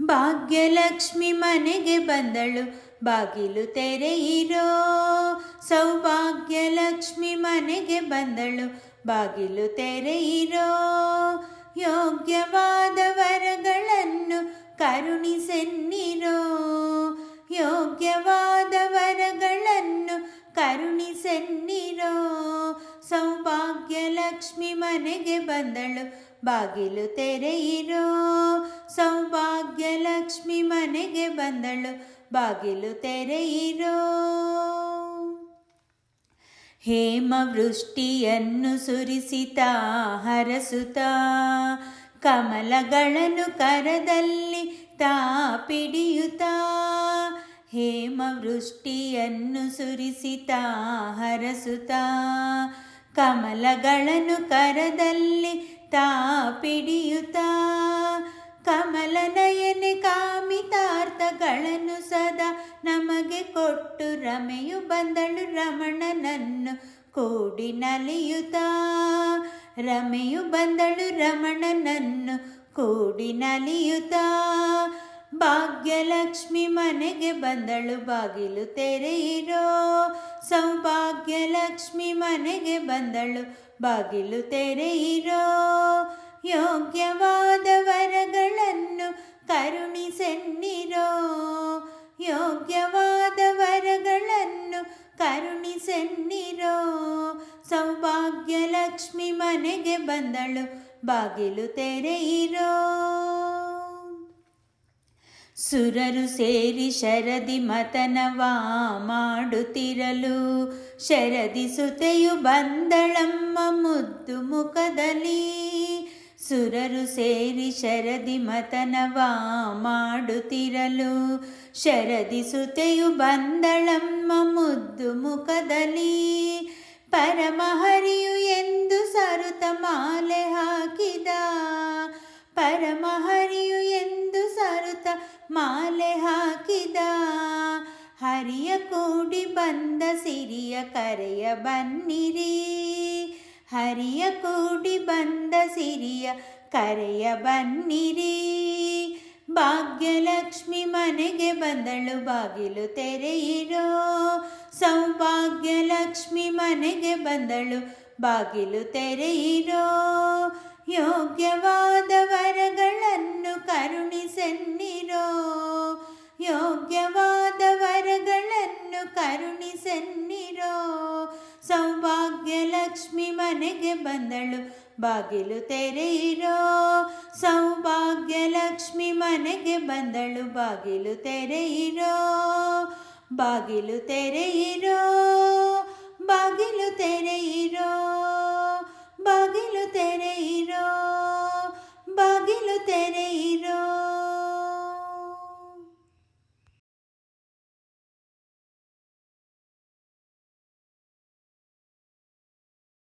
ಭಾಗ್ಯಲಕ್ಷ್ಮಿ ಮನೆಗೆ ಬಂದಳು. ಬಾಗಿಲು ತೆರೆಯಿರೋ ಸೌಭಾಗ್ಯಲಕ್ಷ್ಮಿ ಮನೆಗೆ ಬಂದಳು. ಬಾಗಿಲು ತೆರೆಯಿರೋ ಯೋಗ್ಯವಾದ ವರಗಳನ್ನು ಕರುಣಿಸೆನ್ನಿರೋ ಯೋಗ್ಯವಾದ ವರಗಳನ್ನು ಕರುಣಿಸೆನ್ನಿರೋ ಸೌಭಾಗ್ಯಲಕ್ಷ್ಮಿ ಮನೆಗೆ ಬಂದಳು. ಬಾಗಿಲು ತೆರೆಯಿರೋ. ಸೌಭಾಗ್ಯಲಕ್ಷ್ಮಿ ಮನೆಗೆ ಬಂದಳು. ಬಾಗಿಲು ತೆರೆಯಿರೋ. ಹೇಮವೃಷ್ಟಿಯನ್ನು ಸುರಿಸಿತಾ, ಹರಸುತ. ಕಮಲಗಳನ್ನು ಕರದಲ್ಲಿ ತಾ ಪಿಡಿಯುತ್ತಾ ಹೇಮವೃಷ್ಟಿಯನ್ನು ಸುರಿಸಿತಾ, ಹರಸುತ. ಕಮಲಗಳನ್ನು ಕರದಲ್ಲಿ ತಾ ಪಿಡಿಯುತ್ತಾ ಕಮಲ ನಯನೆ ಕಾಮಿತಾರ್ಥಗಳನ್ನು ಸದಾ ನಮಗೆ ಕೊಟ್ಟು ರಮೆಯು ಬಂದಳು ರಮಣನನ್ನು ಕೂಡಿ ನಲಿಯುತ್ತಾ. ರಮೆಯು ಬಂದಳು ರಮಣನನ್ನು ಕೂಡಿ ನಲಿಯುತ್ತಾ. ಭಾಗ್ಯಲಕ್ಷ್ಮಿ ಮನೆಗೆ ಬಂದಳು. ಬಾಗಿಲು ತೆರೆಯಿರೋ ಸೌಭಾಗ್ಯಲಕ್ಷ್ಮಿ ಮನೆಗೆ ಬಂದಳು. ಬಾಗಿಲು ತೆರೆಯಿರೋ ಯೋಗ್ಯವಾದ ವರಗಳನ್ನು ಕರುಣಿಸೆನ್ನಿರೋ ಯೋಗ್ಯವಾದ ವರಗಳನ್ನು ಕರುಣಿಸೆನ್ನಿರೋ ಸೌಭಾಗ್ಯಲಕ್ಷ್ಮಿ ಮನೆಗೆ ಬಂದಳು. ಬಾಗಿಲು ತೆರೆಯಿರೋ ಸುರರು ಸೇರಿ ಶರದಿ ಮತನವಾ ಮಾಡುತ್ತಿರಲು. ಶರದಿ ಸುತೆಯು ಬಂದಳಮ್ಮ ಮುದ್ದು ಮುಖದಲ್ಲಿ. ಸುರರು ಸೇರಿ ಶರದಿ ಮತನವಾ ಮಾಡುತ್ತಿರಲು. ಶರದಿ ಸುತೆಯು ಬಂದಳಮ್ಮ ಮುದ್ದು ಮುಖದಲ್ಲಿ. ಪರಮಹರಿಯು ಎಂದು ಸರುತ ಮಾಲೆ ಹಾಕಿದ. ಪರಮಹರಿಯು ಮಾಲೆ ಹಾಕಿದ. ಹರಿಯ ಕೂಡಿ ಬಂದ ಸಿರಿಯ ಕರೆಯ ಬನ್ನಿರಿ. ಹರಿಯ ಕೂಡಿ ಬಂದ ಸಿರಿಯ ಕರೆಯ ಬನ್ನಿರಿ. ಭಾಗ್ಯಲಕ್ಷ್ಮಿ ಮನೆಗೆ ಬಂದಳು, ಬಾಗಿಲು ತೆರೆಯಿರೋ. ಸೌಭಾಗ್ಯಲಕ್ಷ್ಮಿ ಮನೆಗೆ ಬಂದಳು, ಬಾಗಿಲು ತೆರೆಯಿರೋ. ಯೋಗ್ಯವಾದ ವರಗಳನ್ನು ಕರುಣಿಸೆನ್ನಿರೋ. ಲಕ್ಷ್ಮಿ ಮನೆಗೆ ಬಂದಳು. ಬಾಗಿಲು ತೆರೆಯಿರೋ ಸೌಭಾಗ್ಯ ಲಕ್ಷ್ಮಿ ಮನೆಗೆ ಬಂದಳು. ಬಾಗಿಲು ತೆರೆಯಿರೋ ಬಾಗಿಲು ತೆರೆಯಿರೋ ಬಾಗಿಲು ತೆರೆಯಿರೋ ಬಾಗಿಲು ತೆರೆಯಿರೋ.